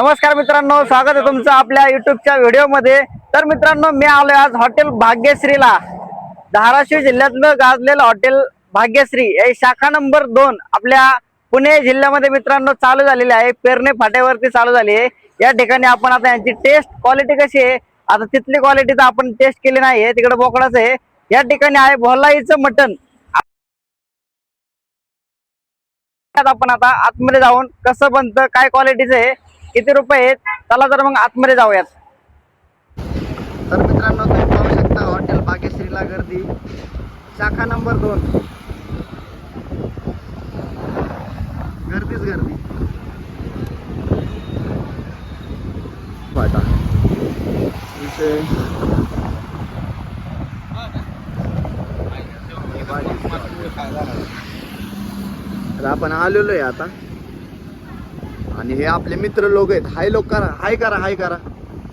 नमस्कार मित्रांनो स्वागत आहे तुमचं आपल्या युट्यूबच्या व्हिडिओमध्ये तर मित्रांनो मी आलोय आज हॉटेल भाग्यश्रीला. धाराशिव जिल्ह्यातलं गाजलेलं हॉटेल भाग्यश्री हे शाखा नंबर दोन आपल्या पुणे जिल्ह्यामध्ये मित्रांनो चालू झालेली आहे. पेरणे फाट्यावरती चालू झाली आहे. या ठिकाणी आपण आता यांची टेस्ट क्वालिटी कशी आहे आता तिथली क्वालिटी तर आपण टेस्ट केली नाही तिकडे बोकडाच आहे. या ठिकाणी आहे भोलाईचं मटण. आपण आता आतमध्ये जाऊन कसं बनतं काय क्वालिटीचं आहे किती रुपये आहेत? चला तर मग आतमध्ये जाऊयात. तर मित्रांनो तुम्ही पाहू शकता हॉटेल भाग्यश्रीला गर्दी. शाखा नंबर दोन. गर्दीच गर्दी. इथे तर आपण आलेलो आहे आता. आणि हे आपले मित्र लोक आहेत. हाय लोक करा. हाय करा हाय करा.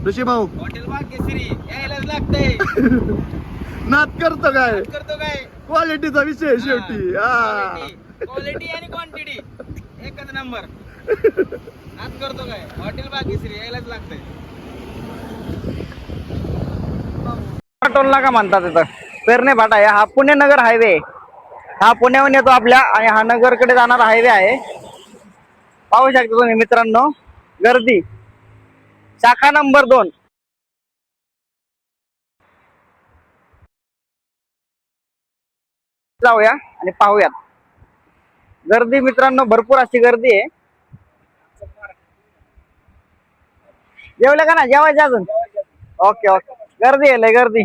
ऋषी भाऊ. हॉटेल भाग्यश्री. यायलाच लागतंय. नात करतो काय? करतो काय? क्वालिटीचा विषय आहे शेवटी. हा. क्वालिटी आणि क्वांटिटी एकच नंबर नाच करतो काय? हॉटेल भाग्यश्री. यायलाच लागतंय. टोल नाका म्हणतात इथं. पेरणे फाटा आहे. हा पुणे नगर हायवे हा पुण्याहून येतो आपल्या आणि हा नगरकडे जाणारा हायवे आहे. पाहू शकता तुम्ही मित्रांनो गर्दी. शाखा नंबर दोन. जाऊया आणि पाहूयात. गर्दी मित्रांनो भरपूर अशी गर्दी आहे. जेवलं का ना जेवायचं अजून? Okay okay. गर्दी आहे लय गर्दी.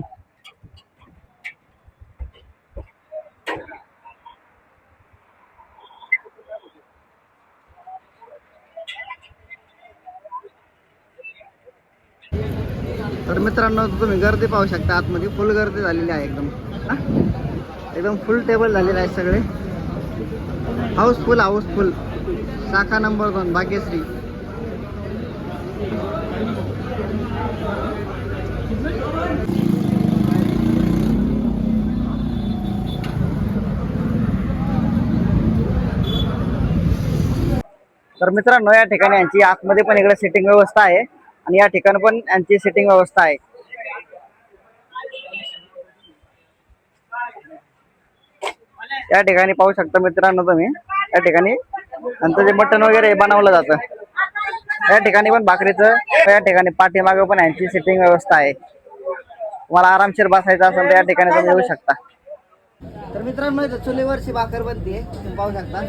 तर मित्रांनो तुम्ही गर्दी पाहू शकता आतमध्ये. फुल गर्दी झालेली आहे एकदम. एकदम फुल टेबल झालेले आहे सगळे. हाऊसफुल हाऊसफुल शाखा नंबर दोन भाग्यश्री. तर मित्रांनो या ठिकाणी यांची आतमध्ये पण इकडे सिटिंग व्यवस्था आहे. आणि या ठिकाणी पण यांची सिटिंग व्यवस्था आहे. या ठिकाणी पाहू शकता मित्रांनो तुम्ही. या ठिकाणी नंतर जे मटण वगैरे बनवलं जातं. या ठिकाणी पण भाकरीचं या ठिकाणी पाठीमागे पण यांची सिटिंग व्यवस्था आहे. तुम्हाला आरामशीर बसायचं असेल तर या ठिकाणी तुम्ही येऊ शकता. तर मित्रांनो चुलीवरची भाकर बनते तुम्ही पाहू शकता.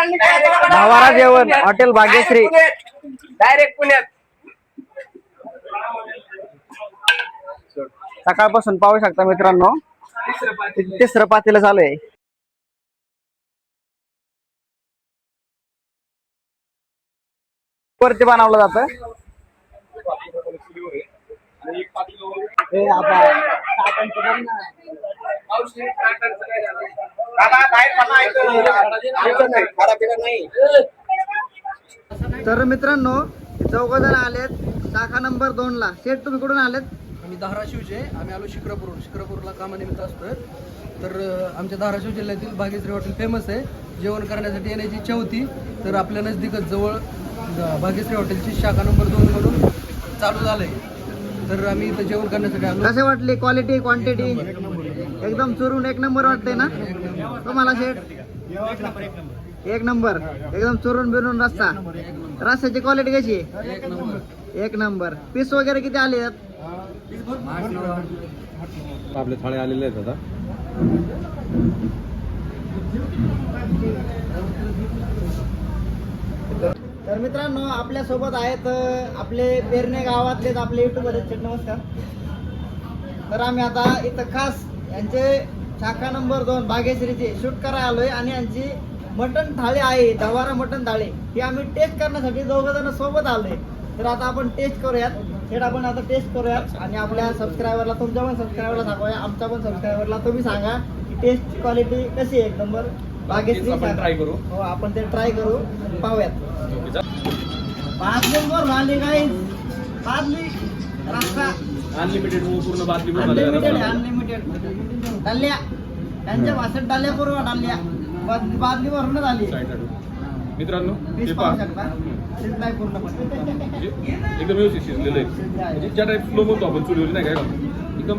भावारा जेवण हॉटेल भाग्यश्री. डायरेक्ट पुण्यात. सकाळपासून पाहू शकता मित्रांनो तिसरं पातेलं चालू आहे. वरती बनवलं जातं. हे तर मित्रांनो चौघ जण आलेत. शाखा नंबर दोन ला सेठ तुम्ही कुठून आलेत? आम्ही धाराशिवचे आम्ही आलो शिक्रापूरहून शिक्रापूरला कामानिमित्त असतोय. तर अं, आमच्या धाराशिव जिल्ह्यातील भाग्यश्री हॉटेल फेमस आहे. जेवण करण्यासाठी येण्याची इच्छा होती. तर आपल्या नजदीकच जवळ भाग्यश्री हॉटेलची शाखा नंबर दोन म्हणून चालू झालंय. तर आम्ही इथं जेवण करण्यासाठी आलो. कसे वाटले? क्वालिटी क्वांटिटी एकदम चुरून एक नंबर वाटते ना? तुम्हाला शेठ? एक नंबर एकदम चुरून बिरून रस्ता. रस्त्याची क्वालिटी कशी? आहे एक नंबर. एक नंबर. पीस वगैरे किती आले आहेत आपले थाळे आलेले आहेत आता. तर मित्रांनो आपल्यासोबत आहेत आपले पेरणे गावातलेच आपले युट्यूबमध्ये नमस्कार. तर आम्ही आता इथं खास यांचे शाखा नंबर दोन भाग्यश्रीचे शूट करायला आलोय आणि यांची मटण थाळी आहे दवारा मटण थाळी. ही आम्ही टेस्ट करण्यासाठी दोघं जण सोबत आलोय. तर आता आपण टेस्ट करूयात. थेट आपण आता टेस्ट करूयात. आणि आपल्या सबस्क्रायबरला तुमच्या पण सबस्क्रायबरला सांगूया आमच्या पण सबस्क्रायबरला तुम्ही सांगा की टेस्ट क्वालिटी कशी आहे एक नंबर. भाग्यश्री ट्राय करू. हो आपण ते ट्राय करू. पाहूयात. पाच नंबर झाले काही पाचली रस्ता. अनलिमिटेड पूर्ण बातमी अनलिमिटेड अनलिमिटेड त्यांच्या भाषेत डाल्या पूर्व डाल्या बादली बादली भरूनच आली. मित्रांनो हे पाहू एकदम व्यवस्थित शिजलेलं आहे. म्हणजे ज्या टाईप स्लो म्हणतो आपण चुलीवर नाही काय एकदम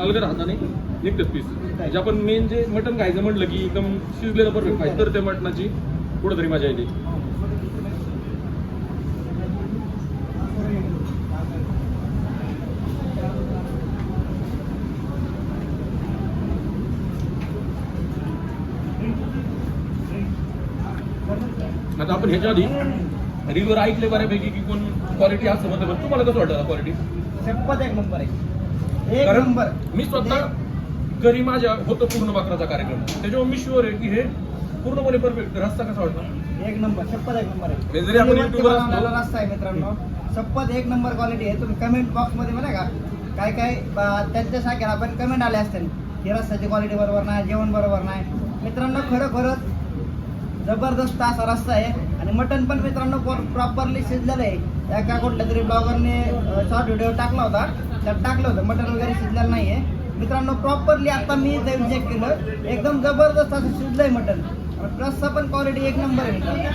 अलगद हाताने. निघतच पीस म्हणजे आपण मेन जे मटण खायचं म्हटलं की एकदम शिजलेलं परफेक्ट पाहिजे तर त्या मटणाची कुठंतरी मजा येते. आता आपण ह्याच्या आधी रिव्ह्यूवर ऐकले बऱ्यापैकी की कोण क्वालिटी असं म्हणतं तुम्हाला कसं वाटतं क्वालिटी शपथ एक नंबर आहे. एक कारण नंबर. मी स्वतः घरी माझ्या होतो पूर्ण बकराचा कार्यक्रम. त्याच्यामुळे मी शुअर आहे की हे पूर्णपणे परफेक्ट रस्ता कसा वाटतो एक नंबर शपथ एक नंबर हे जरी आपण रस्सा आहे मित्रांनो. शपथ एक नंबर क्वालिटी आहे. तुम्ही कमेंट बॉक्समध्ये म्हणा का काय काय त्यांच्या शाखेला आपण कमेंट आले असतील. की रस्त्याची क्वालिटी बरोबर नाही जेवण बरोबर नाही. मित्रांनो खरोखरच जबरदस्त असा रस्ता आहे. आणि मटन पण मित्रांनो प्रॉपरली शिजलेलं आहे. एका कुठल्या तरी ब्लॉगरने शॉर्ट व्हिडिओ टाकला होता. त्यात टाकलं होतं. मटन वगैरे शिजलेलं नाहीये. मित्रांनो प्रॉपरली आता मी जाऊन चेक केलं एकदम जबरदस्त असं शिजलंय मटन रस्सा पण क्वालिटी एक नंबर आहे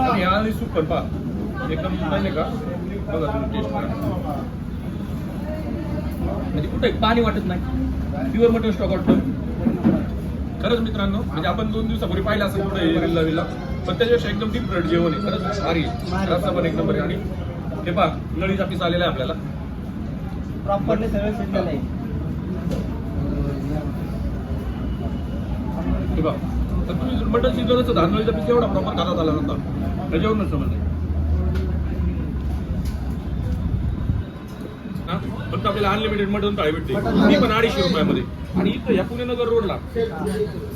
आणि हा आणि सूप पण पहा एकदम का? बघा तुम्ही टेस्ट करा. म्हणजे कुठे पाणी वाटत नाही. प्युअर मटन स्टॉक वाटतो. खरंच मित्रांनो म्हणजे आपण दोन दिवसापूर्वी पाहिलं असं कुठे रिल्ला विल्ला पण त्याच्यापेक्षा एकदम डिफरंट जेवण आहे. खरंच भारी. रस्सा पण एक नंबर आहे. आणि हे पहा नळीचा पीस आलेला आहे आपल्याला. प्रॉपरली सगळं शिजलेलं आहे. हे बघा तर तुम्ही मटन शिजवण्याचं धानळीचा पीस एवढा प्रॉपर खातात आला नव्हता. त्याच्यावरूनच समजलं. हा? फक्त आपल्याला अनलिमिटेड मटन थाळी भेटते. मटण. ती पण अडीचशे रुपयामध्ये. आणि इथं या पुणेनगर रोडला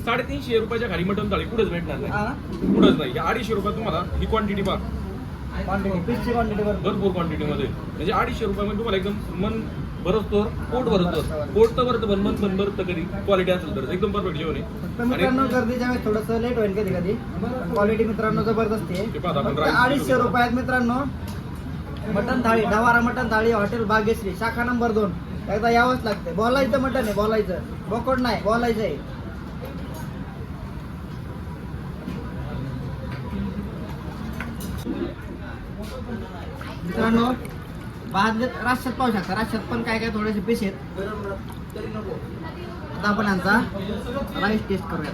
साडेतीनशे रुपयाच्या खाली मटन थाळी कुठेच भेटणार नाही. कुठंच नाही. या अडीचशे रुपयात तुम्हाला ही क्वांटिटी पहा क्वांटिटी भरपूर. क्वांटिटीमध्ये म्हणजे अडीचशे रुपयामध्ये तुम्हाला एकदम मन भरसतो पोट भरतो पोट तर भरतं पण मन पण भरतं कधी. क्वालिटी असेल तर. एकदम परफेक्ट जेवण आहे. मित्रांनो गर्दीच्या वेळेस थोडंसं लेट होईल कधी कधी. क्वालिटी मित्रांनो जबरदस्त आहे. अडीचशे रुपयात मित्रांनो मटन थाळी डवारा मटन थाळी हॉटेल भाग्यश्री शाखा नंबर दोन. एकदा यावंच लागते बोलायचं मटन आहे बोलायचं. बोकड नाही बोलायचं आहे. मित्रांनो भाजले राशात पाहू शकता. राशात पण काय काय थोडेसे पीस आहेत. आता आपण यांचा राईस टेस्ट करूया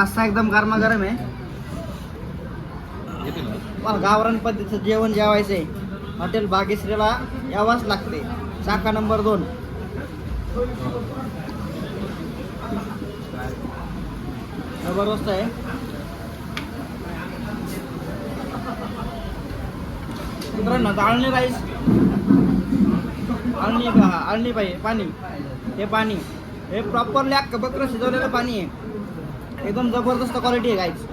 रस्सा एकदम गरमागरम आहे. येते मला गावरान पद्धतीचं जेवण जेवायचं आहे. हॉटेल बागेश्रीला यावंच लागते शाखा नंबर दोन. जबरदस्त आहे. मित्रांनो आळणी राईस आळणी आळणी पाहिजे पाणी. हे पाणी. हे प्रॉपरली अख्खं बकरं शिजवलेलं पाणी आहे. एकदम जबरदस्त क्वालिटी आहे गाईच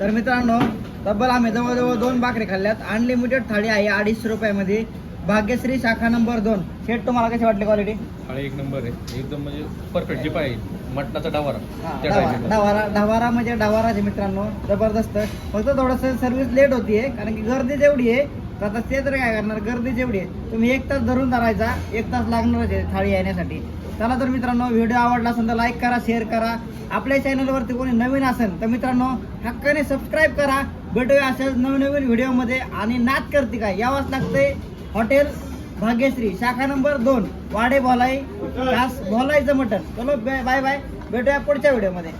तर मित्रांनो तब्बल आम्ही जवळजवळ दोन भाकरी खाल्ल्यात. अनलिमिटेड थाळी आहे अडीचशे रुपयामध्ये. भाग्यश्री शाखा नंबर दोन. शेट तुम्हाला कशी वाटली क्वालिटी थाळी एक नंबर आहे. एकदम म्हणजे परफेक्ट जे पाहिजे. मटणाचा डावारा. त्या डवारा. डवारा म्हणजे डवाराचे मित्रांनो. जबरदस्त. फक्त थोडंसं सर्व्हिस लेट होतीये कारण की गर्दी जेवढी आहे तर आता ते तर काय करणार? गर्दी जेवढी आहे तुम्ही एक तास धरून धरायचा एक तास लागणारच आहे थाळी येण्यासाठी. चला तर मित्रांनो व्हिडिओ आवडला असेल तर लाईक करा शेअर करा. आपल्या चॅनलवरती कोणी नवीन असेल तर मित्रांनो हक्काने सबस्क्राईब करा. भेटूया अशाच नवीन नवीन व्हिडिओमध्ये आणि नाच करते काय यावंच लागतंय. हॉटेल भाग्यश्री शाखा नंबर दोन. वाडे भोलाई खास भोलाईचं मटण चलो बाय बाय भेटूया पुढच्या व्हिडिओमध्ये